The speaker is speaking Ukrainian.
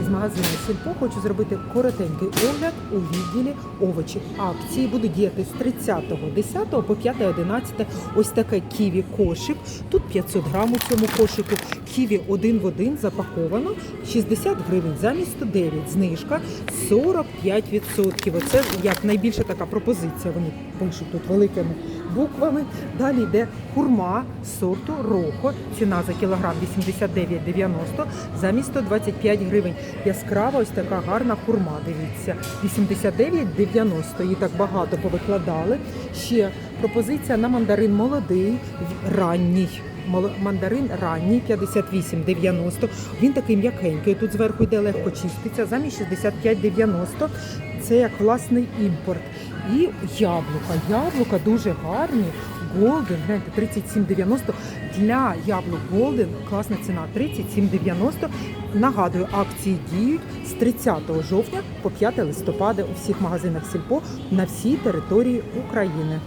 із магазину Сільпо хочу зробити коротенький огляд у відділі овочі. Акції будуть діяти з 30.10 по 5.11. Ось таке ківі кошик. Тут 500 грам у цьому кошику. Ківі один в один запаковано 60 гривень замість 109. Знижка 45%. Оце як найбільша така пропозиція. Вони пишуть тут великими буквами. Далі йде хурма сорту Рохо. Ціна за кілограм 89,90 замість 125 гривень. Яскрава ось така гарна хурма. Дивіться, 89,90. Її так багато повикладали. Ще пропозиція на мандарин молодий, ранній. Мандарин ранній 58,90. Він такий м'якенький. Тут зверху йде легко чиститься. Замість 65,90. Це як власний імпорт. І яблука. Яблука дуже гарні. Голден, гляньте, 37,90. Для яблук Голден класна ціна 37,90. Нагадую, акції діють з 30 жовтня по 5 листопада у всіх магазинах Сільпо на всій території України.